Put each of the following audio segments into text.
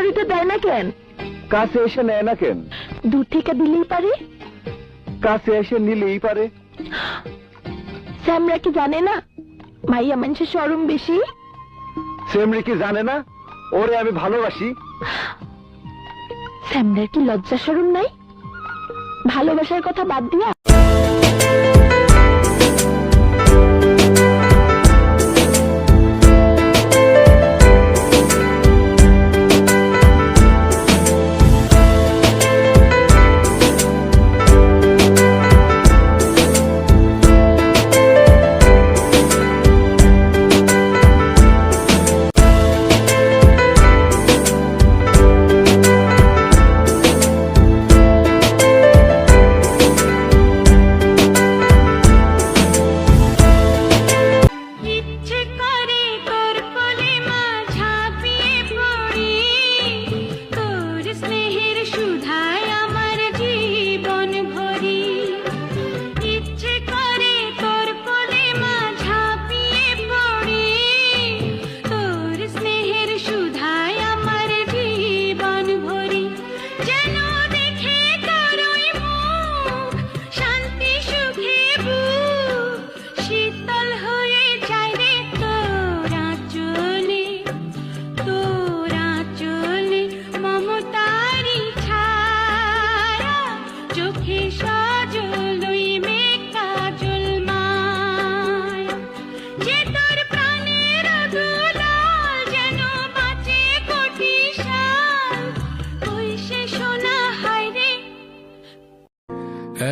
বাড়িতে দেয় না কেন? কাছে এসে নেয় না কেন? দূর থেকে দিলেই পারে। কাছে এসে নিলেই পারে। স্যামরা কি জানে না? মাইয়া মানুষের সরম বেশি? সেমরি কি জানে না? ওরে আমি ভালোবাসি। স্যামরার কি লজ্জা সরম নাই? ভালোবাসার কথা বাদ দিয়া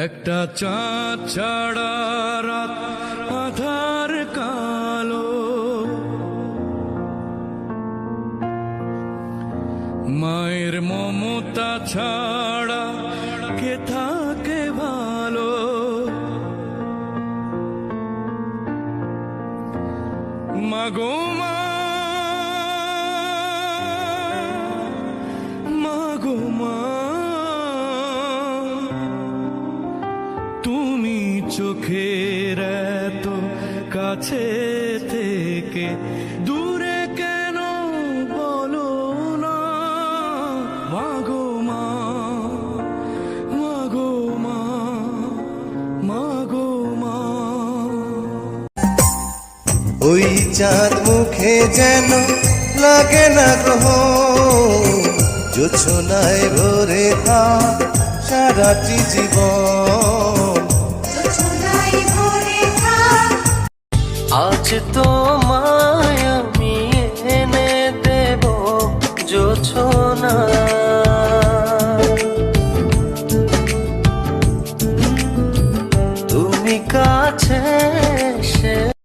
একটা চাঁদ ছাড়া রাত আধার কালো। মায়ের মমতা ছাড়া কে থাকে ভালো। মাগো মা মাগো মা তুমি চোখের এত কাছে থেকে ওই চাঁদ মুখে যেন লাগে না গ্রহ। জোছনায় ভরে তা সারাটি জীবন। আজ তোমায়